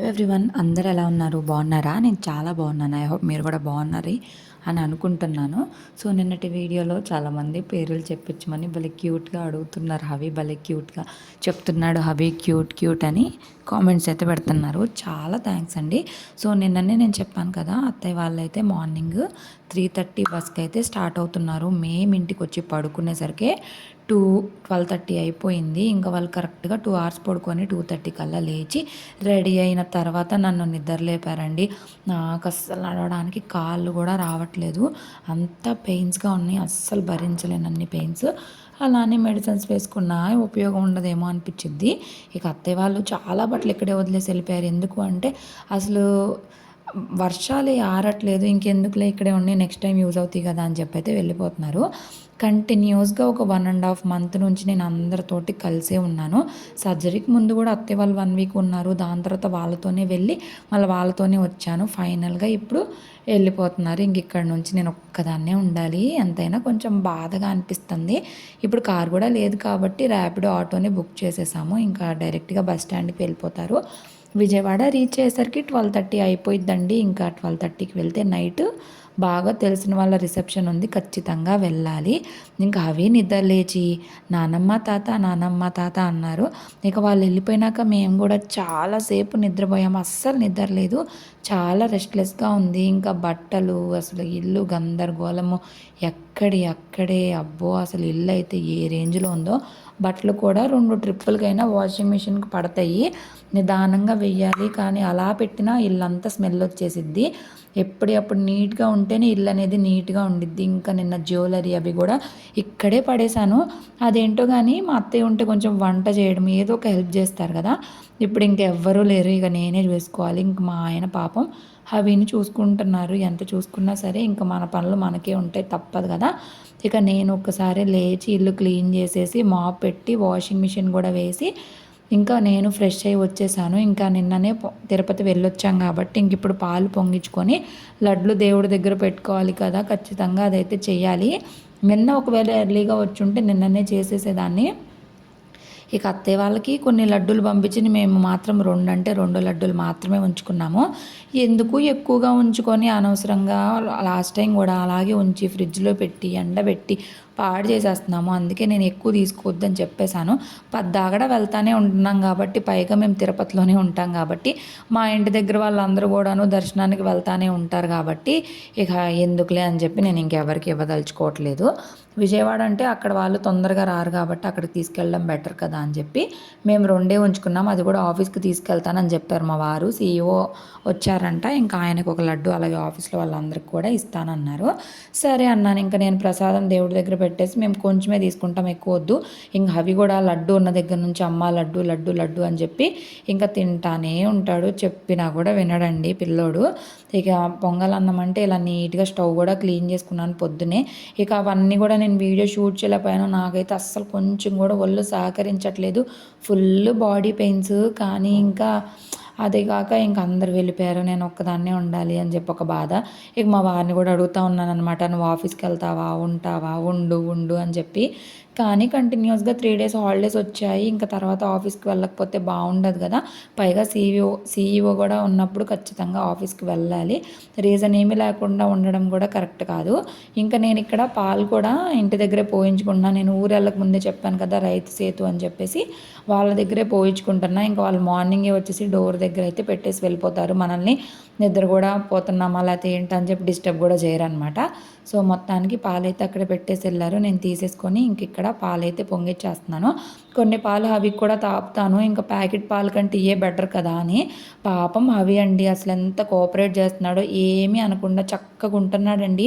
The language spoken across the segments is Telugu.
హలో ఎవ్రీవన్ అందరు ఎలా ఉన్నారు? బాగున్నారా? నేను చాలా బాగున్నాను. ఐ హోప్ మీరు కూడా బాగున్నారు అని అనుకుంటున్నాను. సో నిన్నటి వీడియోలో చాలామంది పేర్లు చెప్పించమని భలే క్యూట్గా అడుగుతున్నారు. హవి భలే క్యూట్గా చెప్తున్నాడు. హవి క్యూట్ క్యూట్ అని కామెంట్స్ అయితే పెడుతున్నారు. చాలా థ్యాంక్స్ అండి. సో నిన్ననే నేను చెప్పాను కదా అత్తయ్య వాళ్ళైతే మార్నింగ్ త్రీ థర్టీ బస్కి అయితే స్టార్ట్ అవుతున్నారు. మేము ఇంటికి వచ్చి పడుకునేసరికి టూ ట్వెల్వ్ థర్టీ అయిపోయింది. ఇంకా వాళ్ళు కరెక్ట్గా టూ అవర్స్ పడుకొని టూ థర్టీ కల్లా లేచి రెడీ అయిన తర్వాత నన్ను నిద్ర లేపారండి నాకు అస్సలు నడవడానికి కాళ్ళు కూడా రావట్లేదు. అంత పెయిన్స్గా ఉన్నాయి. అస్సలు భరించలేను అన్ని పెయిన్స్. అలానే మెడిసిన్స్ వేసుకున్నా ఉపయోగం ఉండదేమో అనిపించింది ఇక అత్తయ్య వాళ్ళు చాలా బట్టలు ఇక్కడే వదిలేసి వెళ్ళిపోయారు. ఎందుకు అంటే అసలు వర్షాలు ఆరట్లేదు ఇంకెందుకులే ఇక్కడే ఉండి నెక్స్ట్ టైం యూజ్ అవుతాయి కదా అని చెప్పి అయితే వెళ్ళిపోతున్నారు కంటిన్యూస్గా ఒక వన్ అండ్ హాఫ్ మంత్ నుంచి నేను అందరితోటి కలిసే ఉన్నాను. సర్జరీకి ముందు కూడా అత్తే వాళ్ళు వన్ వీక్ ఉన్నారు. దాని తర్వాత వాళ్ళతోనే వెళ్ళి మళ్ళీ వాళ్ళతోనే వచ్చాను. ఫైనల్గా ఇప్పుడు వెళ్ళిపోతున్నారు. ఇంక ఇక్కడ నుంచి నేను ఒక్కదాన్నే ఉండాలి. ఎంతైనా కొంచెం బాధగా అనిపిస్తుంది. ఇప్పుడు కార్ కూడా లేదు కాబట్టి ర్యాపిడో ఆటోని బుక్ చేసేసాము. ఇంకా డైరెక్ట్గా బస్ స్టాండ్కి వెళ్ళిపోతారు. విజయవాడ రీచ్ అయ్యేసరికి ట్వెల్వ్ థర్టీ అయిపోయిద్దండి. ఇంకా ట్వెల్వ్ థర్టీకి వెళ్తే నైట్ బాగా తెలిసిన వాళ్ళ రిసెప్షన్ ఉంది ఖచ్చితంగా వెళ్ళాలి. ఇంకా అవి నిద్ర లేచి నానమ్మ తాత నానమ్మ తాత అన్నారు. ఇక వాళ్ళు వెళ్ళిపోయినాక మేము కూడా చాలాసేపు నిద్రపోయాము అస్సలు నిద్ర లేదు. చాలా రెస్ట్లెస్గా ఉంది. ఇంకా బట్టలు అసలు ఇల్లు గందరగోళము. ఎక్కడి అక్కడే అబ్బో! అసలు ఇల్లు అయితే ఏ రేంజ్లో ఉందో. బట్టలు కూడా రెండు ట్రిప్పులకైనా వాషింగ్ మిషన్కి పడతాయి. నిదానంగా వెయ్యాలి. కానీ అలా పెట్టినా ఇల్లంతా స్మెల్ వచ్చేసిద్ది. ఎప్పుడప్పుడు నీట్గా ఉంటేనే ఇల్లు అనేది నీట్గా ఉండిద్ది. ఇంకా నిన్న జ్యువెలరీ అవి కూడా ఇక్కడే పడేశాను. అదేంటో కానీ మా అత్తయ్య ఉంటే కొంచెం వంట చేయడం ఏదో ఒక హెల్ప్ చేస్తారు కదా. ఇప్పుడు ఇంకెవ్వరూ లేరు ఇక నేనే చూసుకోవాలి. ఇంక మా ఆయన పాపం అవిని చూసుకుంటున్నారు. ఎంత చూసుకున్నా సరే ఇంకా మన పనులు మనకే ఉంటాయి తప్పదు కదా. ఇక నేను ఒక్కసారి లేచి ఇల్లు క్లీన్ చేసేసి మాప్ పెట్టి వాషింగ్ మిషన్ కూడా వేసి ఇంకా నేను ఫ్రెష్ అయ్యి వచ్చేసాను. ఇంకా నిన్ననే తిరుపతి వెళ్ళొచ్చాం కాబట్టి ఇంక ఇప్పుడు పాలు పొంగించుకొని లడ్లు దేవుడి దగ్గర పెట్టుకోవాలి కదా ఖచ్చితంగా అదైతే చేయాలి. నిన్న ఒకవేళ ఎర్లీగా వచ్చి ఉంటే నిన్ననే చేసేసేదాన్ని. ఇక అత్తయ్య వాళ్ళకి కొన్ని లడ్డూలు పంపించి మేము మాత్రం రెండు అంటే రెండు లడ్డూలు మాత్రమే ఉంచుకున్నాము. ఎందుకు ఎక్కువగా ఉంచుకొని అనవసరంగా లాస్ట్ టైం కూడా అలాగే ఉంచి ఫ్రిడ్జ్లో పెట్టి ఎండబెట్టి పాడు చేసేస్తున్నాము. అందుకే నేను ఎక్కువ తీసుకోవద్దని చెప్పేశాను. పద్దాగడ వెళ్తానే ఉంటున్నాం కాబట్టి పైగా మేము తిరుపతిలోనే ఉంటాం కాబట్టి మా ఇంటి దగ్గర వాళ్ళందరూ కూడాను దర్శనానికి వెళ్తానే ఉంటారు కాబట్టి ఇక ఎందుకులే అని చెప్పి నేను ఇంకెవరికి ఇవ్వదలుచుకోవట్లేదు. విజయవాడ అంటే అక్కడ వాళ్ళు తొందరగా రారు కాబట్టి అక్కడికి తీసుకెళ్ళడం బెటర్ కదా అని చెప్పి మేము రెండే ఉంచుకున్నాం. అది కూడా ఆఫీస్కి తీసుకెళ్తానని చెప్పారు మా వారు. సీఈఓ వచ్చారంట. ఇంకా ఆయనకు ఒక లడ్డు అలాగే ఆఫీస్లో వాళ్ళందరికి కూడా ఇస్తానన్నారు. సరే అన్నాను. ఇంకా నేను ప్రసాదం దేవుడి దగ్గర పెట్టి పెట్టేసి మేము కొంచెమే తీసుకుంటాం ఎక్కువ వద్దు. ఇంకా అవి కూడా లడ్డు ఉన్న దగ్గర నుంచి అమ్మ లడ్డు లడ్డు లడ్డు అని చెప్పి ఇంకా తింటానే ఉంటాడు. చెప్పినా కూడా వినడండి పిల్లోడు. ఇక పొంగల్ అన్నం అంటే ఇలా నీట్గా స్టవ్ కూడా క్లీన్ చేసుకున్నాను పొద్దునే. ఇక అవన్నీ కూడా నేను వీడియో షూట్ చేయలేకపోయాను. నాకైతే అస్సలు కొంచెం కూడా ఒళ్ళు సహకరించట్లేదు. Full body pains. కానీ ఇంకా అదే కాక ఇంక అందరు వెళ్ళిపోయారు నేను ఒక్కదాన్నే ఉండాలి అని చెప్పి ఒక బాధ. ఇక మా వారిని కూడా అడుగుతూ ఉన్నాను అనమాట నువ్వు ఆఫీస్కి వెళ్తావా? ఉంటావా? ఉండు ఉండు అని చెప్పి. కానీ కంటిన్యూస్గా త్రీ డేస్ హాలిడేస్ వచ్చాయి. ఇంకా తర్వాత ఆఫీస్కి వెళ్ళకపోతే బాగుండదు కదా. పైగా సీఈఓ సీఈఓ కూడా ఉన్నప్పుడు ఖచ్చితంగా ఆఫీస్కి వెళ్ళాలి. రీజన్ ఏమీ లేకుండా ఉండడం కూడా కరెక్ట్ కాదు. ఇంకా నేను ఇక్కడ పాలు కూడా ఇంటి దగ్గరే పోయించుకున్నా. నేను ఊరు వెళ్ళక ముందే చెప్పాను కదా రైతు సేతు అని చెప్పేసి. వాళ్ళ దగ్గరే పోయించుకుంటున్నా. ఇంకా వాళ్ళు మార్నింగే వచ్చేసి డోర్ దగ్గర అయితే పెట్టేసి వెళ్ళిపోతారు. మనల్ని నిద్ర కూడా పోతున్నామా లేకపోతే ఏంటని చెప్పి డిస్టర్బ్ కూడా చేయరనమాట సో మొత్తానికి పాలైతే అక్కడ పెట్టేసి వెళ్ళారు. నేను తీసేసుకొని ఇంక ఇక్కడ పాలైతే పొంగిచ్చేస్తున్నాను. కొన్ని పాలు అవి కూడా తాపుతాను. ఇంకా ప్యాకెట్ పాలు కంటే ఇయే బెటర్ కదా అని. పాపం అవి అండి అసలు ఎంత కోఆపరేట్ చేస్తున్నాడో ఏమీ అనకుండా చక్కగా ఉంటున్నాడండి.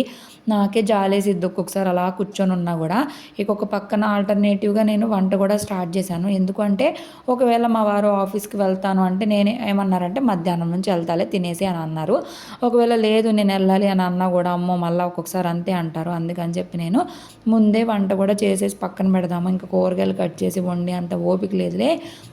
నాకే జాలేసిద్ది ఒక్కొక్కసారి అలా కూర్చొని ఉన్నా కూడా. ఇక ఒక పక్కన ఆల్టర్నేటివ్గా నేను వంట కూడా స్టార్ట్ చేశాను. ఎందుకంటే ఒకవేళ మా వారు ఆఫీస్కి వెళ్తాను అంటే నేను ఏమన్నారంటే మధ్యాహ్నం నుంచి వెళ్తాలే తినేసి అని అన్నారు. ఒకవేళ లేదు నేను వెళ్ళాలి అని అన్నా కూడా అమ్మో మళ్ళీ ఒక్కొక్కసారి అంతే అంటారు. అందుకని చెప్పి నేను ముందే వంట కూడా చేసేసి పక్కన పెడదాము. ఇంకా కూరగాయలు కట్ చేసి వండి అంత ఓపిక లేదులే.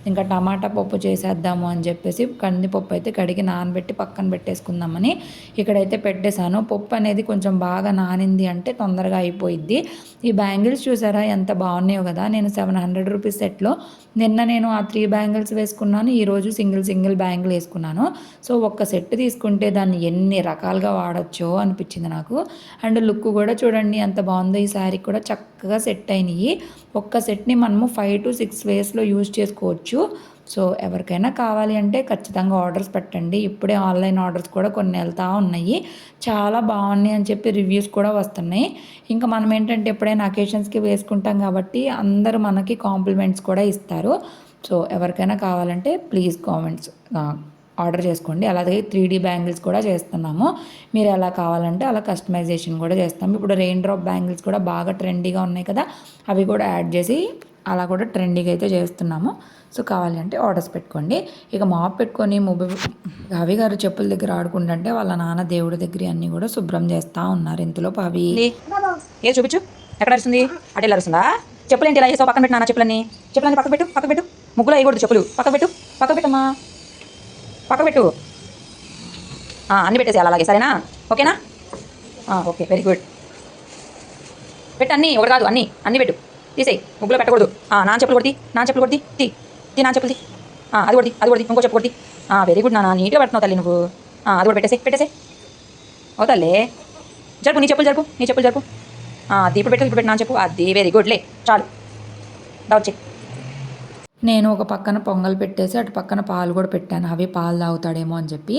ఇంకా టమాటా పప్పు చేసేద్దాము అని చెప్పేసి కందిపప్పు అయితే కడిగి నానబెట్టి పక్కన పెట్టేసుకుందామని ఇక్కడైతే పెట్టేశాను. పప్పు అనేది కొంచెం బాగా నానింది అంటే తొందరగా అయిపోయిద్ది. ఈ బ్యాంగిల్స్ చూసారా? ఎంత బాగున్నాయో కదా! నేను సెవెన్ హండ్రెడ్ రూపీస్ సెట్లో నిన్న నేను ఆ త్రీ బ్యాంగిల్స్ వేసుకున్నాను. ఈరోజు సింగిల్ సింగిల్ బ్యాంగిల్ వేసుకున్నాను. సో ఒక్క సెట్ తీసుకుంటే దాన్ని ఎన్ని రకాలుగా వాడచ్చో అనిపించింది నాకు. అండ్ లుక్ కూడా చూడండి ఎంత బాగుందో! ఈ శారీ కూడా చక్కగా సెట్ అయినాయి. ఒక్క సెట్ని మనము ఫైవ్ టు సిక్స్ వేస్లో యూజ్ చేసుకోవచ్చు. సో ఎవరికైనా కావాలి అంటే ఖచ్చితంగా ఆర్డర్స్ పెట్టండి. ఇప్పుడే ఆన్లైన్ ఆర్డర్స్ కూడా కొన్ని వెళ్తూ ఉన్నాయి. చాలా బాగున్నాయి అని చెప్పి రివ్యూస్ కూడా వస్తున్నాయి. ఇంకా మనం ఏంటంటే ఎప్పుడైనా అకేషన్స్కి వేసుకుంటాం కాబట్టి అందరూ మనకి కాంప్లిమెంట్స్ కూడా ఇస్తారు. సో ఎవరికైనా కావాలంటే ప్లీజ్ కామెంట్స్ ఆర్డర్ చేసుకోండి. అలాగే త్రీ డీ బ్యాంగిల్స్ కూడా చేస్తున్నాము. మీరు ఎలా కావాలంటే అలా కస్టమైజేషన్ కూడా చేస్తాము. ఇప్పుడు రెయిన్ డ్రాప్ బ్యాంగిల్స్ కూడా బాగా ట్రెండీగా ఉన్నాయి కదా అవి కూడా యాడ్ చేసి అలా కూడా ట్రెండింగ్ అయితే చేస్తున్నాము. సో కావాలి అంటే ఆర్డర్స్ పెట్టుకోండి. ఇక మాప్ పెట్టుకొని మొబైల్ అవి గారు చెప్పుల దగ్గర ఆడుకుంటుంటే వాళ్ళ నాన్న దేవుడి దగ్గర అన్నీ కూడా శుభ్రం చేస్తూ ఉన్నారు. ఇంతలో అవి ఏ చూపించు. ఎక్కడ అరుస్తుంది? అటు అరుస్తుందా? చెప్పులు ఏంటి ఇలా చేసావు? పక్కన పెట్టు నాన్న చెప్పులన్నీ. చెప్పులన్నీ పక్క పెట్టు పక్క పెట్టు. ముగ్గులో వేయకూడదు చెప్పులు. పక్క పెట్టు పక్క పెట్టమ్మా. పక్క పెట్టు. అన్ని పెట్టేసి అలాగే. సరేనా? ఓకేనా? ఓకే. Very good. పెట్టు అన్నీ. ఒకటి కాదు అన్నీ. అన్నీ పెట్టు. తీసేయి ముగ్గులో పెట్టకూడదు. ఆ, నాన్న చెప్పులు కొడితే నాన్న చెప్పులు కొడితే తీ తీ నాన్న చెప్పులు తీ. ఆ, అది కొడితే అది కొడితే ఇంకో చెప్పు కొడితే. వెరీ గుడ్ నాన్న నీట్గా పెడుతున్నావు తల్లి నువ్వు. ఆ, అది కూడా పెట్టేసి ఓ తల్లే. జరుపు నీ చెప్పులు జరుపు నీ చెప్పులు జరుపు. ఆ, అది ఇప్పుడు పెట్టు ఇప్పుడు పెట్టు నా చెప్పు. అది వెరీ గుడ్ లే చాలు. డౌట్ చెక్ నేను ఒక పక్కన పొంగల్ పెట్టేసి అటు పక్కన పాలు కూడా పెట్టాను. అవి పాలు తాగుతాడేమో అని చెప్పి.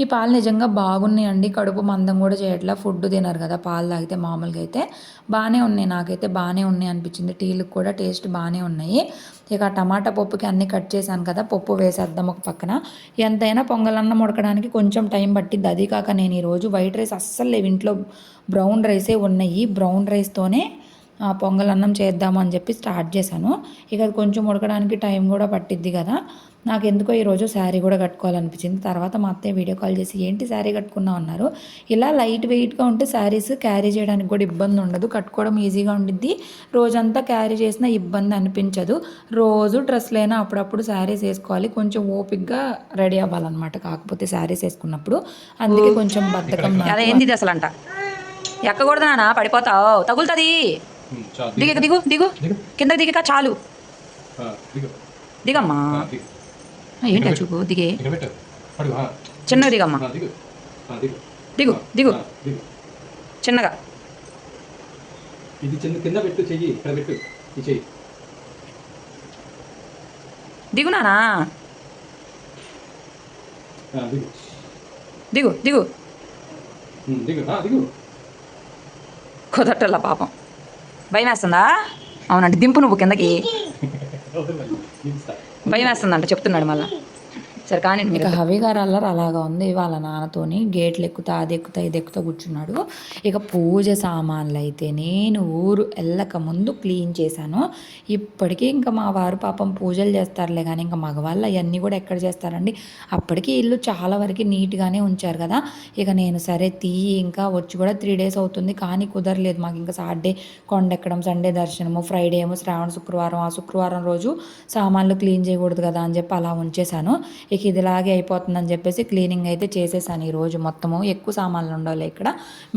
ఈ పాలు నిజంగా బాగున్నాయండి. కడుపు మందం కూడా చేయట్లా. ఫుడ్ తినరు కదా. పాలు తాగితే మామూలుగా అయితే బాగానే ఉన్నాయి. నాకైతే బాగానే ఉన్నాయి అనిపించింది. టీలకు కూడా టేస్ట్ బాగానే ఉన్నాయి. ఇక ఆ టమాటా పప్పుకి అన్నీ కట్ చేశాను కదా. పప్పు వేసేద్దాం ఒక పక్కన. ఎంతైనా పొంగలన్నం ఉడకడానికి కొంచెం టైం పట్టిద్ది. అది కాక నేను ఈరోజు వైట్ రైస్ అస్సలు లేవు. ఇంట్లో బ్రౌన్ రైసే ఉన్నాయి. బ్రౌన్ రైస్తోనే పొంగల్ అన్నం చేద్దాము అని చెప్పి స్టార్ట్ చేశాను. ఇక అది కొంచెం ఉడకడానికి టైం కూడా పట్టిద్ది కదా. నాకు ఎందుకో ఈరోజు శారీ కూడా కట్టుకోవాలనిపించింది. తర్వాత మా అత్తయ్య వీడియో కాల్ చేసి ఏంటి శారీ కట్టుకున్నావు? అన్నారు. ఇలా లైట్ వెయిట్గా ఉంటే శారీస్ క్యారీ చేయడానికి కూడా ఇబ్బంది ఉండదు. కట్టుకోవడం ఈజీగా ఉండిద్ది. రోజంతా క్యారీ చేసినా ఇబ్బంది అనిపించదు. రోజు డ్రెస్లైనా అప్పుడప్పుడు శారీస్ వేసుకోవాలి. కొంచెం ఓపిక్గా రెడీ అవ్వాలన్నమాట. కాకపోతే శారీస్ వేసుకున్నప్పుడు అందుకే కొంచెం బద్ధకం ఇది అసలు అంట ఎక్కకూడదు నాన్న పడిపోతావు. తగులుతుంది. దిగ దిగు. దిగు. కింద దిగక చాలు. దిగమ్మా. ఏంటి చూపు? దిగే. చిన్నగా దిగమ్మా. దిగు. దిగు. చిన్నగా. ఇది చిన్న కింద పెట్టు చెయ్యి. ఇక్కడ పెట్టు. ఈ చెయ్యి. దిగు దిగు. దిగు దిగు. కుదరటల్లా పాపం. భయం వేస్తుందా అవునండి దింపు నువ్వు కిందకి. భయం వేస్తుందంట చెప్తున్నాడు మళ్ళా సరే కానీ ఇక హవి గారు అల్లరి అలాగా ఉంది. వాళ్ళ నాన్నతోని గేట్లు ఎక్కుతా అది ఎక్కుతా ఇది ఎక్కుతా కూర్చున్నాడు. ఇక పూజ సామాన్లు అయితే నేను ఊరు వెళ్ళక ముందు క్లీన్ చేశాను. ఇప్పటికీ ఇంకా మా వారు పాపం పూజలు చేస్తారులే కానీ ఇంకా మగవాళ్ళు అవన్నీ కూడా ఎక్కడ చేస్తారండి? అప్పటికి ఇల్లు చాలా వరకు నీట్గానే ఉంచారు కదా. ఇక నేను సరే తీయి ఇంకా వచ్చి కూడా త్రీ డేస్ అవుతుంది. కానీ కుదరలేదు. మాకు ఇంకా సాటర్డే కొండెక్కడం సండే దర్శనము ఫ్రైడే ఏమో శ్రావణ శుక్రవారం ఆ శుక్రవారం రోజు సామాన్లు క్లీన్ చేయకూడదు కదా అని చెప్పి అలా ఉంచేశాను. ఇక ఇదిలాగే అయిపోతుందని చెప్పేసి క్లీనింగ్ అయితే చేసేసాను ఈరోజు మొత్తము. ఎక్కువ సామాన్లు ఉండాలి ఇక్కడ.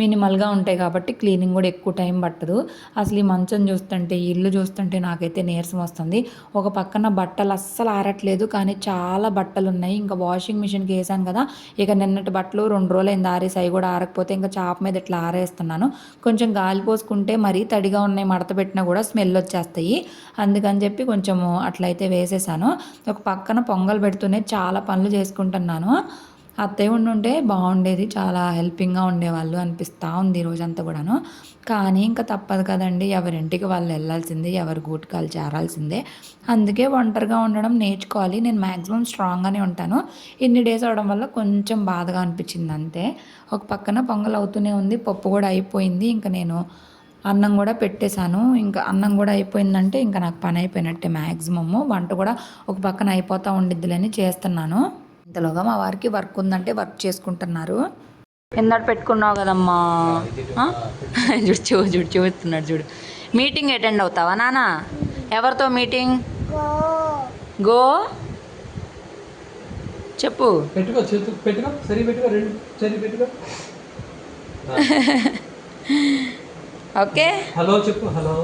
మినిమల్గా ఉంటాయి కాబట్టి క్లీనింగ్ కూడా ఎక్కువ టైం పట్టదు. అసలు ఈ మంచం చూస్తుంటే ఇల్లు చూస్తుంటే నాకైతే నీరసం వస్తుంది. ఒక పక్కన బట్టలు అస్సలు ఆరట్లేదు కానీ చాలా బట్టలు ఉన్నాయి. ఇంకా వాషింగ్ మిషన్కి వేసాను కదా ఇక నిన్నటి బట్టలు రెండు రోజులు అయింది ఆరేసి అవి కూడా ఆరకపోతే ఇంకా చాప మీద ఇట్లా ఆరేస్తున్నాను. కొంచెం గాలి పోసుకుంటే మరీ తడిగా ఉన్నాయి మడత పెట్టినా కూడా స్మెల్ వచ్చేస్తాయి. అందుకని చెప్పి కొంచెము అట్లయితే వేసేసాను. ఒక పక్కన పొంగల్ పెడుతూనే చాలా చాలా పనులు చేసుకుంటున్నాను. అత్తయ్య ఉండుంటే బాగుండేది చాలా హెల్పింగ్గా ఉండేవాళ్ళు అనిపిస్తూ ఉంది రోజంతా కూడాను. కానీ ఇంకా తప్పదు కదండి ఎవరింటికి వాళ్ళు వెళ్ళాల్సిందే ఎవరి గూటికాలు చేరాల్సిందే. అందుకే ఒంటరిగా ఉండడం నేర్చుకోవాలి. నేను మ్యాక్సిమం స్ట్రాంగ్గానే ఉంటాను. ఇన్ని డేస్ అవడం వల్ల కొంచెం బాధగా అనిపించింది అంతే. ఒక పక్కన పొంగల్ అవుతూనే ఉంది పప్పు కూడా అయిపోయింది. ఇంకా నేను అన్నం కూడా పెట్టేశాను. ఇంకా అన్నం కూడా అయిపోయిందంటే ఇంకా నాకు పని అయిపోయినట్టే మ్యాక్సిమము వంట కూడా ఒక పక్కన అయిపోతూ ఉండిద్దిలేని చేస్తున్నాను. ఇంతలోగా మా వారికి వర్క్ ఉందంటే వర్క్ చేసుకుంటున్నారు. కిందట పెట్టుకున్నావు కదమ్మా? చూడు చూ చూడు చూస్తున్నాడు చూడు. మీటింగ్ అటెండ్ అవుతావా నాన్న ఎవరితో మీటింగ్? గో? చెప్పు. పెట్టుకో చేతు పెట్టుకో. సరి పెట్టుకో రెండు సరి పెట్టుకో. ఓకే? హలో చెప్పు హలో.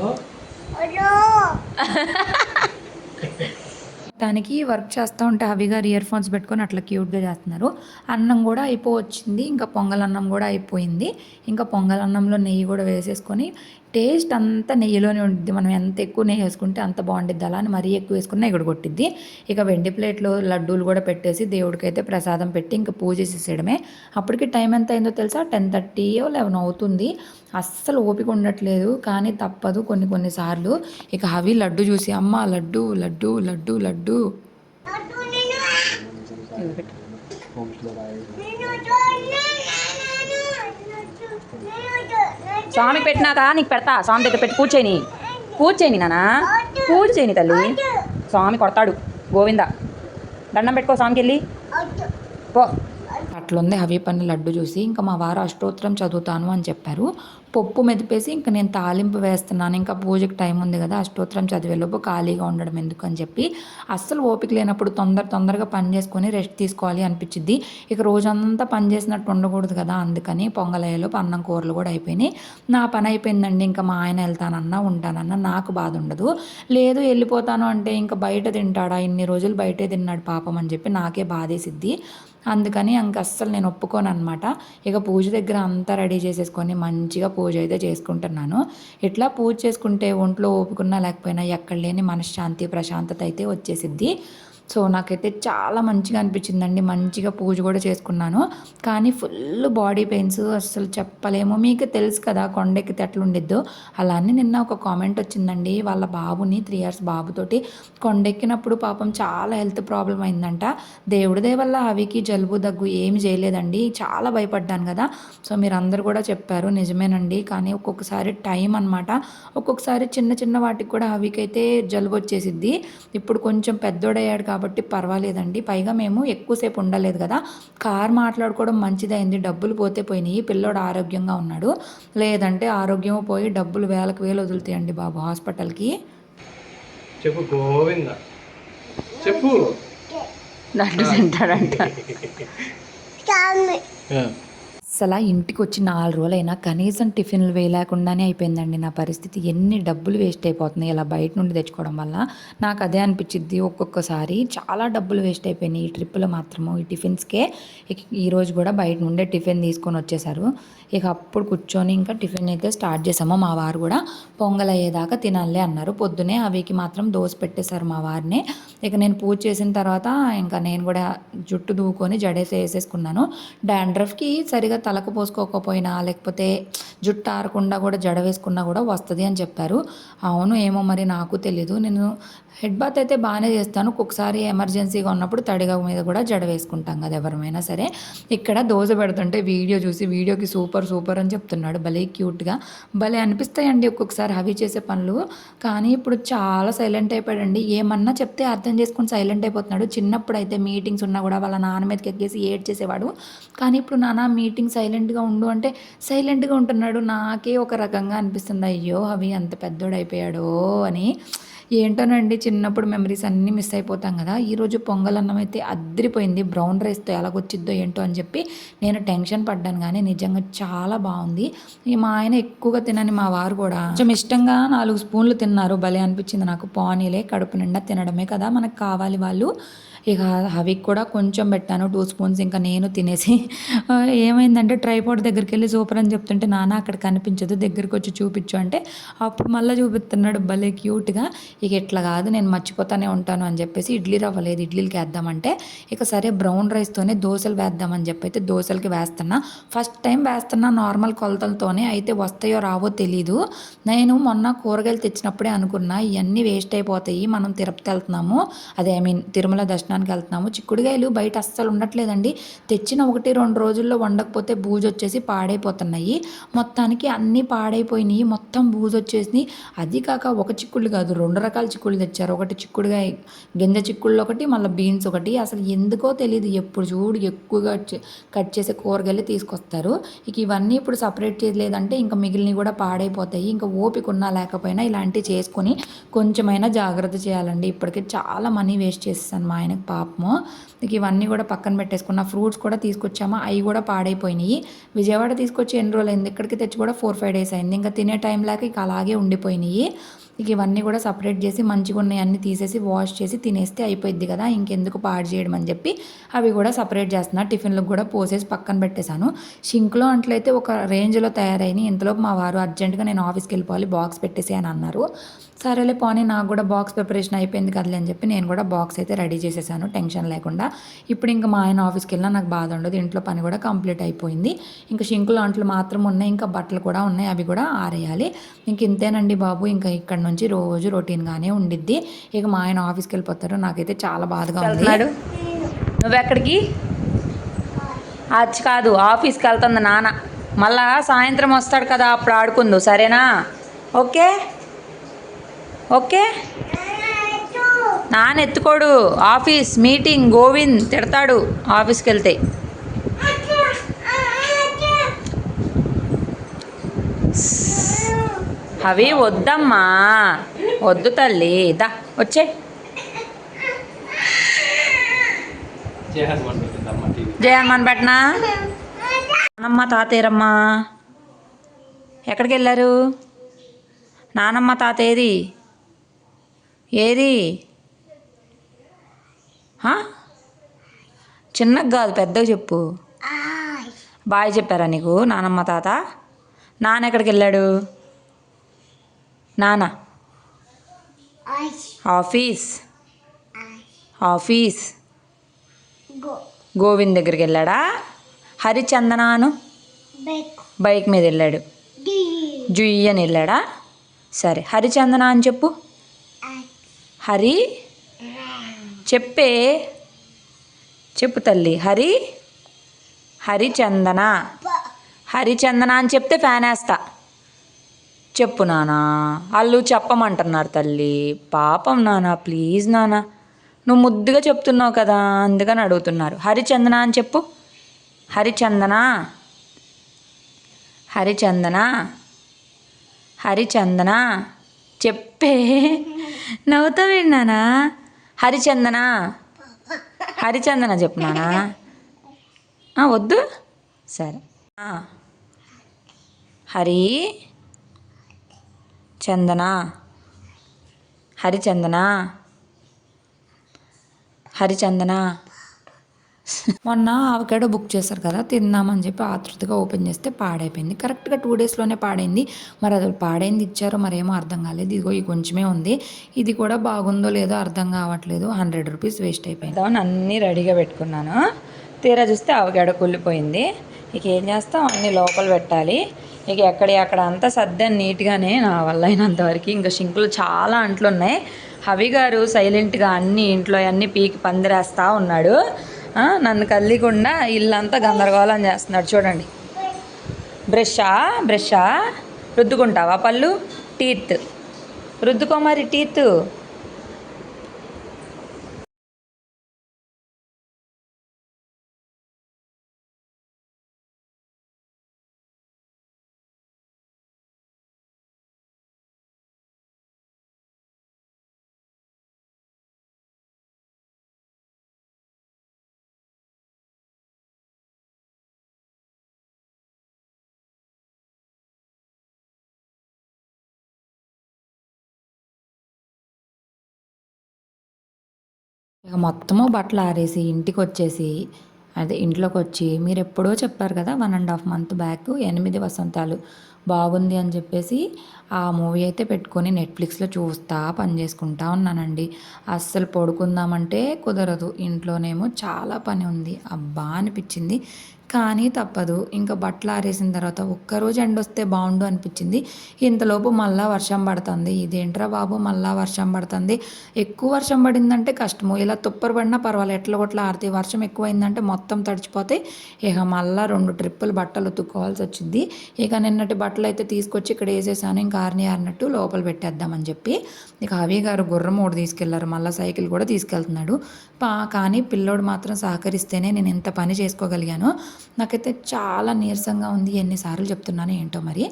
దానికి వర్క్ చేస్తూ ఉంటే హవి గారు ఇయర్ ఫోన్స్ పెట్టుకొని అట్లా క్యూట్గా చేస్తున్నారు. అన్నం కూడా అయిపోవచ్చింది ఇంకా పొంగల్ అన్నం కూడా అయిపోయింది. ఇంకా పొంగల్ అన్నంలో నెయ్యి కూడా వేసేసుకొని టేస్ట్ అంతా నెయ్యిలోనే ఉంటుంది మనం ఎంత ఎక్కువ నెయ్యి వేసుకుంటే అంత బాగుంటుంది అలా అని మరీ ఎక్కువ వేసుకున్నా ఇక్కడ కొట్టిద్ది. ఇక వెండి ప్లేట్లో లడ్డూలు కూడా పెట్టేసి దేవుడికైతే ప్రసాదం పెట్టి ఇంకా పూజ చేసేయడమే. అప్పటికి టైం ఎంత అయిందో తెలుసా? టెన్ థర్టీ లెవెన్ అవుతుంది. అస్సలు ఓపిక ఉండట్లేదు కానీ తప్పదు కొన్ని కొన్నిసార్లు ఇక హవి లడ్డు చూసి అమ్మ లడ్డు లడ్డు లడ్డు లడ్డు. స్వామి పెట్టినాక నీకు పెడతా స్వామి దగ్గర పెట్టి కూర్చేని కూర్చేని నానా. పూజ చేయని తల్లి. స్వామి కొడతాడు గోవింద. దండం పెట్టుకో స్వామికి వెళ్ళి. పో. అట్లుంది. హవి పని లడ్డు చూసి ఇంకా మా వారు అష్టోత్తరం చదువుతాను అని చెప్పారు. పప్పు మెదిపేసి ఇంకా నేను తాలింపు వేస్తున్నాను. ఇంకా పూజకి టైం ఉంది కదా అష్టోత్తరం చదివేలోపు ఖాళీగా ఉండడం ఎందుకు అని చెప్పి అస్సలు ఓపిక లేనప్పుడు తొందర తొందరగా పని చేసుకొని రెస్ట్ తీసుకోవాలి అనిపించింది ఇక రోజంతా పని చేసినట్టు ఉండకూడదు కదా అందుకని పొంగలయ్యలోపు అన్నం కూరలు కూడా అయిపోయినాయి. నా పని అయిపోయిందండి ఇంకా మా ఆయన వెళ్తానన్నా ఉంటానన్నా నాకు బాధ ఉండదు. లేదు వెళ్ళిపోతాను అంటే ఇంకా బయట తింటాడా ఇన్ని రోజులు బయటే తిన్నాడు పాపం అని చెప్పి నాకే బాధేసిద్ది. అందుకని ఇంక అస్సలు నేను ఒప్పుకోను అనమాట ఇక పూజ దగ్గర అంతా రెడీ చేసేసుకొని మంచిగా పూజ అయితే చేసుకుంటున్నాను. ఇట్లా పూజ చేసుకుంటే ఒంట్లో ఓపుకున్నా లేకపోయినా ఎక్కడ లేని మనశ్శాంతి ప్రశాంతత అయితే వచ్చేసిద్ది. సో నాకైతే చాలా మంచిగా అనిపించిందండి. మంచిగా పూజ కూడా చేసుకున్నాను. కానీ ఫుల్ బాడీ పెయిన్స్ అసలు చెప్పలేము. మీకు తెలుసు కదా కొండెక్కితే ఎట్లా ఉండిద్దో అలానే నిన్న ఒక కామెంట్ వచ్చిందండి. వాళ్ళ బాబుని త్రీ ఇయర్స్ బాబుతోటి కొండెక్కినప్పుడు పాపం చాలా హెల్త్ ప్రాబ్లం అయిందంట. దేవుడిదే వల్ల అవికి జలుబు దగ్గు ఏమి చేయలేదండి. చాలా భయపడ్డాను కదా. సో మీరు అందరు కూడా చెప్పారు నిజమేనండి. కానీ ఒక్కొక్కసారి టైం అనమాట ఒక్కొక్కసారి చిన్న చిన్న వాటికి కూడా అవికైతే జలుబు వచ్చేసిద్ది. ఇప్పుడు కొంచెం పెద్దోడయ్యాడు కాబట్టి పర్వాలేదండి. పైగా మేము ఎక్కువసేపు ఉండలేదు కదా. కార్ మాట్లాడుకోవడం మంచిదైంది. డబ్బులు పోతే పోయినాయి. పిల్లోడు ఆరోగ్యంగా ఉన్నాడు. లేదంటే ఆరోగ్యం పోయి డబ్బులు వేలకు వేలు వదులుతాయండి బాబు హాస్పిటల్కి. చెప్పు గోవింద. చెప్పు. తింటాడంట. అసలు ఇంటికి వచ్చి నాలుగు రోజులైనా కనీసం టిఫిన్లు వేయలేకుండానే అయిపోయిందండి నా పరిస్థితి. ఎన్ని డబ్బులు వేస్ట్ అయిపోతున్నాయి ఇలా బయట నుండి తెచ్చుకోవడం వల్ల. నాకు అదే అనిపించింది ఒక్కొక్కసారి. చాలా డబ్బులు వేస్ట్ అయిపోయినాయి ఈ ట్రిప్పులో మాత్రము ఈ టిఫిన్స్కే. ఈరోజు కూడా బయట నుండే టిఫిన్ తీసుకొని వచ్చేసారు. ఇక అప్పుడు కూర్చొని ఇంకా టిఫిన్ అయితే స్టార్ట్ చేసాము మా వారు కూడా పొంగల్ అయ్యేదాకా తినాలి అన్నారు. పొద్దునే అవికి మాత్రం దోశ పెట్టేశారు మా వారిని. ఇక నేను పూజ చేసిన తర్వాత ఇంకా నేను కూడా జుట్టు దూకొని జడేసి వేసేసుకున్నాను. డాండ్రఫ్కి సరిగా తలకు పోసుకోకపోయినా లేకపోతే జుట్టు ఆరకుండా కూడా జడ వేసుకున్నా కూడా వస్తుంది అని చెప్పారు. అవును ఏమో మరి నాకు తెలీదు. నేను హెడ్ బాత్ అయితే బాగానే చేస్తాను. ఒక్కొక్కసారి ఎమర్జెన్సీగా ఉన్నప్పుడు తడిగా మీద కూడా జడ వేసుకుంటాం కదా ఎవరమైనా సరే. ఇక్కడ దోశ పెడుతుంటే వీడియో చూసి వీడియోకి సూపర్ సూపర్ అని చెప్తున్నాడు. భలే క్యూట్గా భలే అనిపిస్తాయండి ఒక్కొక్కసారి హవి చేసే పనులు. కానీ ఇప్పుడు చాలా సైలెంట్ అయిపోయాడండి. ఏమన్నా చెప్తే అర్థం చేసుకుని సైలెంట్ అయిపోతున్నాడు. చిన్నప్పుడు అయితే మీటింగ్స్ ఉన్నా కూడా వాళ్ళ నాన్న మీదకి ఎక్కేసి ఏడ్ చేసేవాడు కానీ ఇప్పుడు నాన్న మీటింగ్ సైలెంట్గా ఉండు అంటే సైలెంట్గా ఉంటున్నాడు. నాకే ఒక రకంగా అనిపిస్తుంది. అయ్యో అవి అంత పెద్దోడైపోయాడో అని ఏంటోనండి చిన్నప్పుడు మెమరీస్ అన్నీ మిస్ అయిపోతాం కదా. ఈరోజు పొంగల్ అన్నం అయితే అద్దరిపోయింది బ్రౌన్ రైస్తో ఎలాగొచ్చిద్దో ఏంటో అని చెప్పి నేను టెన్షన్ పడ్డాను కానీ నిజంగా చాలా బాగుంది. ఈ మా ఆయన ఎక్కువగా తినని మా వారు కూడా కొంచెం ఇష్టంగా నాలుగు స్పూన్లు తిన్నారు. భలే అనిపించింది నాకు. పానీలే కడుపు నిండా తినడమే కదా మనకు కావాలి వాళ్ళు. ఇక అవి కూడా కొంచెం పెట్టాను. టూ స్పూన్స్ ఇంకా నేను తినేసి. ఏమైందంటే ట్రైపాడ్ దగ్గరికి వెళ్ళి సూపర్ అని చెప్తుంటే నాన్న అక్కడ కనిపించదు. దగ్గరికి వచ్చి చూపించు. అంటే అప్పుడు మళ్ళీ చూపిస్తున్నాడు భలే క్యూట్గా. ఇక ఇట్లా కాదు నేను మర్చిపోతానే ఉంటాను అని చెప్పేసి ఇడ్లీ రవ్వ లేదు. ఇడ్లీలకి వేద్దామంటే ఇక సరే బ్రౌన్ రైస్తోనే దోశలు వేద్దామని చెప్పి అయితే దోశలకి వేస్తున్నా. ఫస్ట్ టైం వేస్తున్నా నార్మల్ కొలతలతోనే. అయితే వస్తాయో రావో తెలీదు. నేను మొన్న కూరగాయలు తెచ్చినప్పుడే అనుకున్నా ఇవన్నీ వేస్ట్ అయిపోతాయి. మనం తిరుపతి వెళ్తున్నాము. అదే ఐ మీన్ తిరుమల దర్శనం దర్శనానికి వెళ్తున్నాము. చిక్కుడుగాయలు బయట అస్సలు ఉండట్లేదండి. తెచ్చిన ఒకటి రెండు రోజుల్లో వండకపోతే బూజు వచ్చేసి పాడైపోతున్నాయి. మొత్తానికి అన్నీ పాడైపోయినాయి. మొత్తం బూజు వచ్చేసినాయి అది కాక ఒక చిక్కుళ్ళు కాదు రెండు రకాల చిక్కుళ్ళు తెచ్చారు. ఒకటి చిక్కుడుగాయ గింజ చిక్కుళ్ళు ఒకటి మళ్ళీ బీన్స్ ఒకటి. అసలు ఎందుకో తెలియదు ఎప్పుడు చూడు ఎక్కువగా కట్ చేసే కూరగాయలు తీసుకొస్తారు. ఇక ఇవన్నీ ఇప్పుడు సపరేట్ చేయలేదంటే ఇంకా మిగిలినవి కూడా పాడైపోతాయి. ఇంకా ఓపిక ఉన్నా లేకపోయినా ఇలాంటివి చేసుకొని కొంచెమైనా జాగ్రత్త చేయాలండి. ఇప్పటికే చాలా మనీ వేస్ట్ చేసేసాను మా ఆయనకు. పాపము. ఇక ఇవన్నీ కూడా పక్కన పెట్టేసుకున్న ఫ్రూట్స్ కూడా తీసుకొచ్చామా? అవి కూడా పాడైపోయినాయి. విజయవాడ తీసుకొచ్చి ఎన్ని రోజులు అయింది ఇక్కడికి తెచ్చి కూడా ఫోర్ ఫైవ్ డేస్ అయింది. ఇంకా తినే టైం లేక ఇక అలాగే ఉండిపోయినాయి. ఇక ఇవన్నీ కూడా సపరేట్ చేసి మంచిగా ఉన్నాయి. అన్ని తీసేసి వాష్ చేసి తినేస్తే అయిపోయింది కదా. ఇంకెందుకు పాడు చేయడం అని చెప్పి అవి కూడా సపరేట్ చేస్తున్నా. టిఫిన్లకు కూడా పోసేసి పక్కన పెట్టేశాను. షింక్లో అంట్లయితే ఒక రేంజ్లో తయారైన ఇంతలోపు మా వారు అర్జెంటుగా నేను ఆఫీస్కి వెళ్ళిపోవాలి బాక్స్ పెట్టేసి అని అన్నారు. సరేలే పోనీ నాకు కూడా బాక్స్ ప్రిపరేషన్ అయిపోయింది కదలే అని చెప్పి నేను కూడా బాక్స్ అయితే రెడీ చేసేసాను. టెన్షన్ లేకుండా. ఇప్పుడు ఇంకా మా ఆయన ఆఫీస్కి వెళ్ళినా నాకు బాధ ఉండదు. ఇంట్లో పని కూడా కంప్లీట్ అయిపోయింది. ఇంకా షింకులు అంట్లు మాత్రం ఉన్నాయి. ఇంకా బట్టలు కూడా ఉన్నాయి. అవి కూడా ఆరేయాలి. ఇంక ఇంతేనండి బాబు. ఇంకా ఇక్కడ నుంచి రోజు రొటీన్గానే ఉండిద్ది. ఇక మా ఆయన ఆఫీస్కి వెళ్ళిపోతారు నాకైతే చాలా బాధగా ఉంది. నువ్వెక్కడికి అచ్చి కాదు ఆఫీస్కి వెళ్తుంది నాన్న. మళ్ళా సాయంత్రం వస్తాడు కదా అప్పుడు ఆడుకుందు. సరేనా? ఓకే? ఓకే? నాన్న ఎత్తుకోడు. ఆఫీస్ మీటింగ్ గోవింద్ తిడతాడు ఆఫీస్కి వెళ్తే అవి వద్దమ్మా. వద్దు తల్లి. దా వచ్చే. జయ హనుమాన్ పెట్టనా నానమ్మ తాతయ్యరమ్మా. ఎక్కడికి వెళ్ళారు నానమ్మ తాతేది ఏది? చిన్నగా కాదు పెద్దగా చెప్పు. బాయ్ చెప్పారా నీకు? నానమ్మ తాత? నాన్న ఎక్కడికి వెళ్ళాడు? నాన్న? ఆఫీస్? ఆఫీస్? గోవింద్ దగ్గరికి వెళ్ళాడా? హరిచందనాను? బైక్ మీద వెళ్ళాడు. జుయ్యి అని వెళ్ళాడా? సరే హరిచందన అని చెప్పు. హరి చెప్పే చెప్పు తల్లి హరి హరిచందన. హరిచందన అని చెప్తే ఫ్యాన్ వేస్తా. చెప్పు నానా వాళ్ళు చెప్పమంటున్నారు తల్లి. పాపం నానా ప్లీజ్ నానా. నువ్వు ముద్దుగా చెప్తున్నావు కదా అందుకని అడుగుతున్నారు. హరిచందన అని చెప్పు. హరిచందన హరిచందన హరిచందన. చెప్పే. నవ్వుతా విన్నానా? హరిచందన? హరిచందన చెప్పు నానా వద్దు. సరే. హరి చందన? హరిచందన? హరిచందన? మొన్న అవకాడో బుక్ చేశారు కదా తిందామని చెప్పి ఆతృతగా ఓపెన్ చేస్తే పాడైపోయింది. కరెక్ట్గా టూ డేస్లోనే పాడైంది. మరి అది పాడైంది ఇచ్చారో మరేమో అర్థం కాలేదు. ఇదిగో ఈ కొంచెమే ఉంది. ఇది కూడా బాగుందో లేదో అర్థం కావట్లేదు. హండ్రెడ్ రూపీస్ వేస్ట్ అయిపోయింది. అన్నీ రెడీగా పెట్టుకున్నాను. తీరా చూస్తే ఆవకాడ కుళ్ళిపోయింది. ఇక ఏం చేస్తాం? అన్ని లోపల పెట్టాలి. ఇక ఎక్కడ అక్కడ అంతా సర్దాను నీట్గానే నా వల్ల అయినంతవరకు ఇంకా షింకులు చాలా అంట్లు ఉన్నాయి హవి గారు సైలెంట్గా అన్ని ఇంట్లో అన్ని పీకి పందిరేస్తా ఉన్నాడు. నన్ను కదిలికుండా ఇల్లంతా గందరగోళం చేస్తున్నాడు. చూడండి. బ్రషా బ్రషా రుద్దుకుంటావా పళ్ళు? టీత్. రుద్దుకో మరి టీత్. ఇక మొత్తము బట్టలు ఆరేసి ఇంటికి వచ్చేసి అదే ఇంట్లోకి వచ్చి మీరు ఎప్పుడో చెప్పారు కదా one and half month back ఎనిమిది వసంతాలు. బాగుంది అని చెప్పేసి ఆ మూవీ అయితే పెట్టుకొని నెట్ఫ్లిక్స్లో చూస్తా పని చేసుకుంటా ఉన్నానండి. అస్సలు పడుకుందామంటే కుదరదు. ఇంట్లోనేమో చాలా పని ఉంది. అబ్బా అనిపించింది. కానీ తప్పదు. ఇంకా బట్టలు ఆరేసిన తర్వాత ఒక్కరోజు ఎండ వస్తే బాగుండు అనిపించింది. ఇంతలోపు మళ్ళా వర్షం పడుతుంది. ఇదేంట్రా బాబు మళ్ళా వర్షం పడుతుంది. ఎక్కువ వర్షం పడిందంటే కష్టము. ఇలా తుప్పరు పడినా పర్వాలేదు. ఎట్ల కొట్ల ఆరితే వర్షం ఎక్కువైందంటే మొత్తం తడిచిపోతే ఇక మళ్ళా రెండు ట్రిప్పులు బట్టలు ఉతుక్కోవాల్సి వచ్చింది. ఇక నిన్నటి బట్టలు అయితే తీసుకొచ్చి ఇక్కడ వేసేసాను. ఇంకా ఆరిని ఆరినట్టు లోపల పెట్టేద్దామని చెప్పి ఇక అవి గారు గుర్రం మూడు తీసుకెళ్ళారు. మళ్ళీ సైకిల్ కూడా తీసుకెళ్తున్నాడు. పా కానీ పిల్లోడు మాత్రం సహకరిస్తేనే నేను ఇంత పని చేసుకోగలిగాను. నాకైతే చాలా నీరసంగా ఉంది ఎన్నిసార్లు చెప్తున్నాను ఏంటో మరి.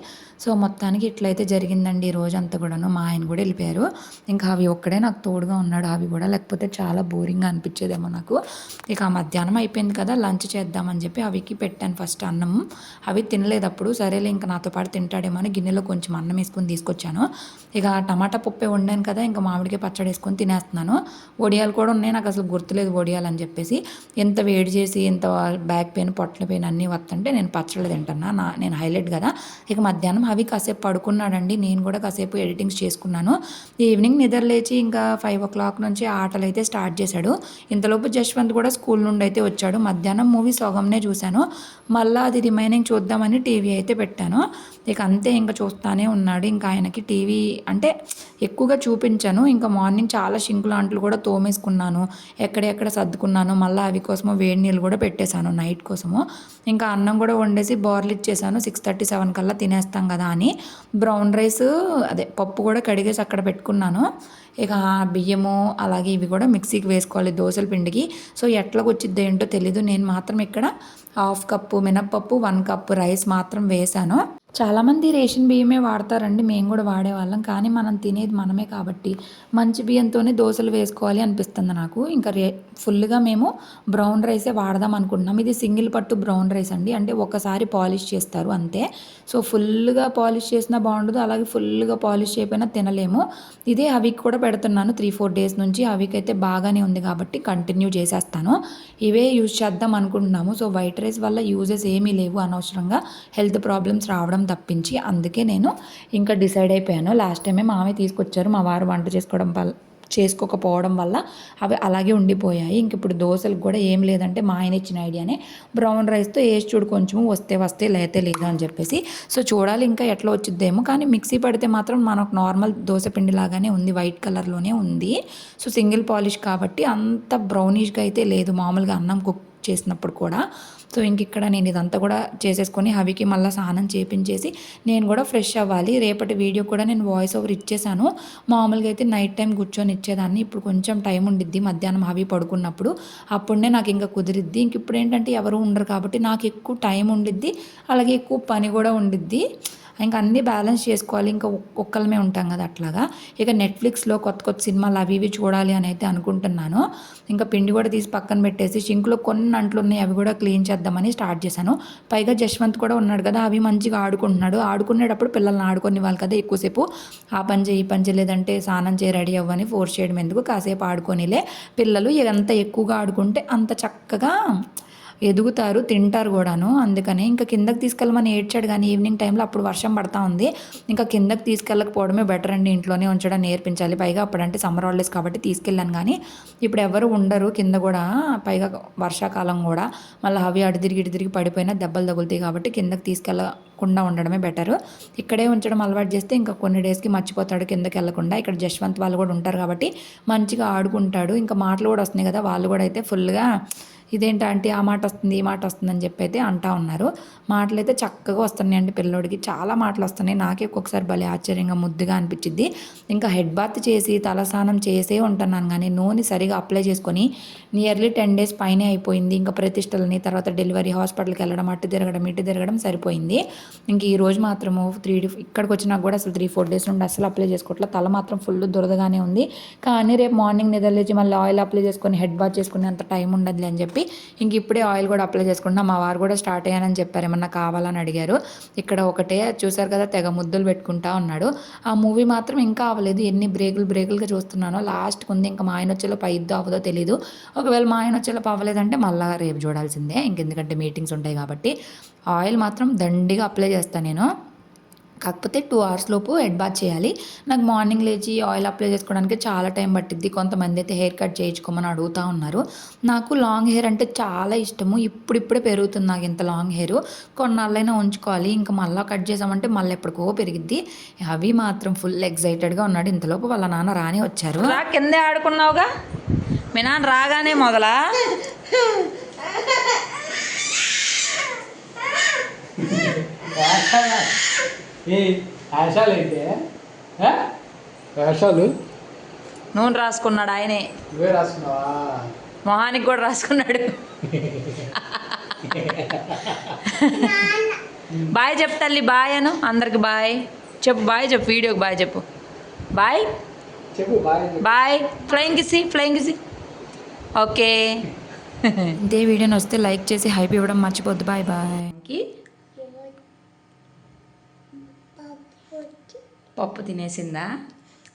సో మొత్తానికి ఇట్లయితే జరిగిందండి ఈ రోజు అంతా కూడాను. మా ఆయన కూడా వెళ్ళిపోయారు. ఇంకా అవి ఒక్కడే నాకు తోడుగా ఉన్నాడు. అవి కూడా లేకపోతే చాలా బోరింగ్గా అనిపించేదేమో నాకు. ఇక ఆ మధ్యాహ్నం అయిపోయింది కదా లంచ్ చేద్దామని చెప్పి అవికి పెట్టాను ఫస్ట్ అన్నం. అవి తినలేదు అప్పుడు సరేలే ఇంకా నాతో పాటు తింటాడేమో అని గిన్నెలో కొంచెం అన్నం వేసుకొని తీసుకొచ్చాను. ఇక టమాటా పప్పే వండాను కదా ఇంకా మామిడికాయ పచ్చడి వేసుకొని తినేస్తున్నాను. వడియాలు కూడా ఉన్నాయి. నాకు అసలు గుర్తులేదు ఒడియాలు అని చెప్పేసి. ఎంత వేడి చేసి ఎంత బ్యాక్ పెయిన్ పొట్ల పెయిన్ అన్నీ వస్తుంటే నేను పచ్చళ్ళు తింటున్నా. నా నేను హైలైట్ కదా. ఇక మధ్యాహ్నం అవి కాసేపు పడుకున్నాడండి. నేను కూడా కాసేపు ఎడిటింగ్స్ చేసుకున్నాను. ఈవినింగ్ నిద్ర లేచి ఇంకా ఫైవ్ ఓ క్లాక్ నుంచి ఆటలు అయితే స్టార్ట్ చేశాడు. ఇంతలోపు జశ్వంత్ కూడా స్కూల్ నుండి అయితే వచ్చాడు. మధ్యాహ్నం మూవీ సోగంనే చూశాను. మళ్ళీ అది రిమైనింగ్ చూద్దామని టీవీ అయితే పెట్టాను. ఇక అంతే ఇంకా చూస్తానే ఉన్నాడు. ఇంకా ఆయనకి టీవీ అంటే ఎక్కువగా చూపించాను. ఇంకా మార్నింగ్ చాలా షింకులు అంట్లు కూడా తోమేసుకున్నాను. ఎక్కడెక్కడ సర్దుకున్నాను. మళ్ళీ అవి కోసము వేడి నీళ్ళు కూడా పెట్టేశాను నైట్ కోసము. ఇంకా అన్నం కూడా వండేసి బోర్లు ఇచ్చేసాను సిక్స్ థర్టీ సెవెన్ కల్లా తినేస్తాం కదా అని బ్రౌన్ రైస్ అదే పప్పు కూడా కడిగేసి అక్కడ పెట్టుకున్నాను. ఇక బియ్యము అలాగే ఇవి కూడా మిక్సీకి వేసుకోవాలి దోశల పిండికి. సో ఎట్లా వచ్చిద్దో ఏంటో తెలీదు. నేను మాత్రం ఇక్కడ హాఫ్ కప్పు మినప్పప్పు వన్ కప్పు రైస్ మాత్రం వేశాను చాలామంది రేషన్ బియ్యమే వాడతారండి మేము కూడా వాడేవాళ్ళం. కానీ మనం తినేది మనమే కాబట్టి మంచి బియ్యంతోనే దోశలు వేసుకోవాలి అనిపిస్తుంది నాకు. ఇంకా రే ఫుల్గా మేము బ్రౌన్ రైసే వాడదాం అనుకుంటున్నాం. ఇది సింగిల్ పట్టు బ్రౌన్ రైస్ అండి. అంటే ఒకసారి పాలిష్ చేస్తారు అంతే. సో ఫుల్గా పాలిష్ చేసినా బాగుండదు అలాగే ఫుల్గా పాలిష్ చేయకపోయినా తినలేము. ఇదే అవికి కూడా పెడుతున్నాను. త్రీ ఫోర్ డేస్ నుంచి అవికి అయితే బాగానే ఉంది కాబట్టి కంటిన్యూ చేసేస్తాను. ఇవే యూజ్ చేద్దాం అనుకుంటున్నాము. సో వైట్ రైస్ వల్ల యూజెస్ ఏమీ లేవు అనవసరంగా. హెల్త్ ప్రాబ్లమ్స్ రావడం తప్పించి అందుకే నేను ఇంకా డిసైడ్ అయిపోయాను. లాస్ట్ టైమే మామే తీసుకొచ్చారు మా వారు వంట చేసుకోవడం వల్ల చేసుకోకపోవడం వల్ల అవి అలాగే ఉండిపోయాయి. ఇంక ఇప్పుడు దోశలకు కూడా ఏం లేదంటే మా ఆయన ఇచ్చిన ఐడియానే బ్రౌన్ రైస్తో వేసి చూడు కొంచెం వస్తే వస్తే లేతే లేదు అని చెప్పేసి. సో చూడాలి ఇంకా ఎట్లా వచ్చిద్దేమో కానీ మిక్సీ పడితే మాత్రం మనకు నార్మల్ దోశ పిండి లాగానే ఉంది వైట్ కలర్లోనే ఉంది. సో సింగిల్ పాలిష్ కాబట్టి అంత బ్రౌనిష్గా అయితే లేదు మామూలుగా అన్నం కుక్ చేసినప్పుడు కూడా. సో ఇంక ఇక్కడ నేను ఇదంతా కూడా చేసేసుకొని హవికి మళ్ళీ స్నానం చేపించేసి నేను కూడా ఫ్రెష్ అవ్వాలి. రేపటి వీడియో కూడా నేను వాయిస్ ఓవర్ ఇచ్చేసాను. మామూలుగా అయితే నైట్ టైం కూర్చొని ఇచ్చేదాన్ని. ఇప్పుడు కొంచెం టైం ఉండిద్ది మధ్యాహ్నం హవి పడుకున్నప్పుడు. అప్పుడే నాకు ఇంకా కుదిరిద్ది. ఇంక ఇప్పుడు ఏంటంటే ఎవరు ఉండరు కాబట్టి నాకు ఎక్కువ టైం ఉండిద్ది. అలాగే ఎక్కువ పని కూడా ఉండిద్ది. ఇంకా అన్నీ బ్యాలెన్స్ చేసుకోవాలి. ఇంకా ఒక్- ఒక్కళ్ళమే ఉంటాం కదా అట్లాగా. ఇక నెట్ఫ్లిక్స్లో కొత్త కొత్త సినిమాలు అవి ఇవి చూడాలి అని అయితే అనుకుంటున్నాను. ఇంకా పిండి కూడా తీసి పక్కన పెట్టేసి షింక్లో కొన్ని అంట్లు ఉన్నాయి అవి కూడా క్లీన్ చేద్దామని స్టార్ట్ చేశాను. పైగా జశ్వంత్ కూడా ఉన్నాడు కదా అవి మంచిగా ఆడుకుంటున్నాడు. ఆడుకునేటప్పుడు పిల్లల్ని ఆడుకునే వాళ్ళు కదా ఎక్కువసేపు. ఆ పని చేయి పని చేయలేదంటే స్నానం చేయి రెడీ అవ్వని ఫోర్స్ చేయడం ఎందుకు? కాసేపు ఆడుకొనిలే. పిల్లలు ఎంత ఎక్కువగా ఆడుకుంటే అంత చక్కగా ఎదుగుతారు తింటారు కూడాను. అందుకని ఇంకా కిందకి తీసుకెళ్ళమని ఏడ్చాడు కానీ ఈవినింగ్ టైంలో అప్పుడు వర్షం పడతా ఉంది. ఇంకా కిందకి తీసుకెళ్ళకపోవడమే బెటర్ అండి ఇంట్లోనే ఉంచడం నేర్పించాలి. పైగా అప్పుడంటే సమ్మర్ హాలిడేస్ కాబట్టి తీసుకెళ్ళాను కానీ ఇప్పుడు ఎవరు ఉండరు కింద కూడా. పైగా వర్షాకాలం కూడా. మళ్ళీ అవి అటు తిరిగి ఇటు తిరిగి పడిపోయినా దెబ్బలు తగులుతాయి కాబట్టి కిందకి తీసుకెళ్ళకుండా ఉండడమే బెటర్. ఇక్కడే ఉంచడం అలవాటు చేస్తే ఇంకా కొన్ని డేస్కి మర్చిపోతాడు కిందకి వెళ్ళకుండా. ఇక్కడ జశ్వంత్ వాళ్ళు కూడా ఉంటారు కాబట్టి మంచిగా ఆడుకుంటాడు. ఇంకా మాటలు కూడా వస్తున్నాయి కదా వాళ్ళు కూడా అయితే ఫుల్గా ఇదేంటంటే ఆ మాట వస్తుంది ఈ మాట వస్తుందని చెప్పి అయితే అంటా ఉన్నారు. మాటలు అయితే చక్కగా వస్తున్నాయండి పిల్లోడికి. చాలా మాటలు వస్తున్నాయి. నాకే ఒక్కొక్కసారి భలే ఆశ్చర్యంగా ముద్దుగా అనిపించింది ఇంకా హెడ్ బాత్ చేసి తలస్నానం చేసే ఉంటున్నాను కానీ నూనె సరిగా అప్లై చేసుకొని నియర్లీ టెన్ డేస్ పైనే అయిపోయింది. ఇంకా ప్రతిష్టలని తర్వాత డెలివరీ హాస్పిటల్కి వెళ్ళడం అటు తిరగడం ఇటు తిరగడం సరిపోయింది. ఇంక ఈ రోజు మాత్రము త్రీ ఇక్కడికి వచ్చినా కూడా అసలు త్రీ ఫోర్ డేస్ నుండి అసలు అప్లై చేసుకోవట్లే తల మాత్రం ఫుల్ దురదగానే ఉంది. కానీ రేపు మార్నింగ్ నిద్రలేచి మళ్ళీ ఆయిల్ అప్లై చేసుకొని హెడ్ బాత్ చేసుకునే అంత టైం ఉండదులే అని చెప్పి ఇంక ఇప్పుడే ఆయిల్ కూడా అప్లై చేసుకుంటున్నా. మా వారు కూడా స్టార్ట్ అయ్యానని చెప్పారు. ఏమన్నా కావాలని అడిగారు. ఇక్కడ ఒకటే చూసారు కదా తెగ ముద్దులు పెట్టుకుంటా ఉన్నాడు. ఆ మూవీ మాత్రం ఇంకా అవ్వలేదు. ఎన్ని బ్రేకులు బ్రేకులుగా చూస్తున్నానో లాస్ట్కి ఉంది. ఇంకా మా ఆయన వచ్చేలోపు అయిద్దో అవ్వదో తెలియదు ఒకవేళ మా ఆయన వచ్చేలోపు అవ్వలేదంటే మళ్ళీ రేపు చూడాల్సిందే. ఇంకెందుకంటే మీటింగ్స్ ఉంటాయి కాబట్టి. ఆయిల్ మాత్రం దండిగా అప్లై చేస్తాను నేను. కాకపోతే టూ అవర్స్ లోపు హెడ్ బాత్ చేయాలి. నాకు మార్నింగ్ లేచి ఆయిల్ అప్లై చేసుకోవడానికి చాలా టైం పట్టిద్ది. కొంతమంది అయితే హెయిర్ కట్ చేయించుకోమని అడుగుతూ ఉన్నారు. నాకు లాంగ్ హెయిర్ అంటే చాలా ఇష్టము. ఇప్పుడిప్పుడే పెరుగుతుంది నాకు ఇంత లాంగ్ హెయిర్. కొన్నాళ్ళైనా ఉంచుకోవాలి. ఇంకా మళ్ళీ కట్ చేసామంటే మళ్ళీ ఎప్పటికో పెరిగిద్ది. అవి మాత్రం ఫుల్ ఎక్సైటెడ్గా ఉన్నాడు. ఇంతలోపు వాళ్ళ నాన్న రాని వచ్చారు. రా కిందే ఆడుకున్నావుగా? మీ నాన్న రాగానే మొదలా వేషాలు అయితే? వేషాలు? నూనె రాసుకున్నాడు ఆయనే. నువ్వే రాసుకున్నావా? మొహానికి కూడా రాసుకున్నాడు. బాయ్ చెప్పు తల్లి బాయ్ అను. అందరికి బాయ్. చెప్పు బాయ్ చెప్పు. వీడియోకి బాయ్ చెప్పు. బాయ్. చెప్పు bye bye. Flying kiss flying kiss okay ఇదే వీడియోని వస్తే లైక్ చేసి హైప్ ఇవ్వడం మర్చిపోద్దు. Bye bye. పప్పు తినేసిందా?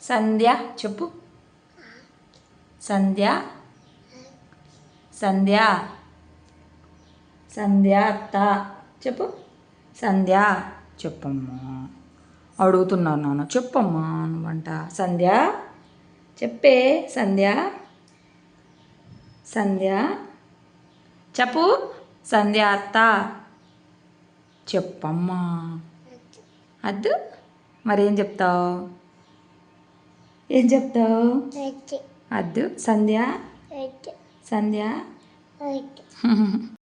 సంధ్య చెప్పు. సంధ్య. సంధ్య. సంధ్య అత్త. చెప్పు. సంధ్య. చెప్పమ్మా. అడుగుతున్నాను నాన్న. చెప్పమ్మా నువ్వంట సంధ్య. చెప్పే సంధ్య. సంధ్య. చెప్పు. సంధ్య అత్త. చెప్పమ్మా. అద్దు. మరేం చెప్తావు? ఏం చెప్తావు? అద్దు సంధ్య? సంధ్య?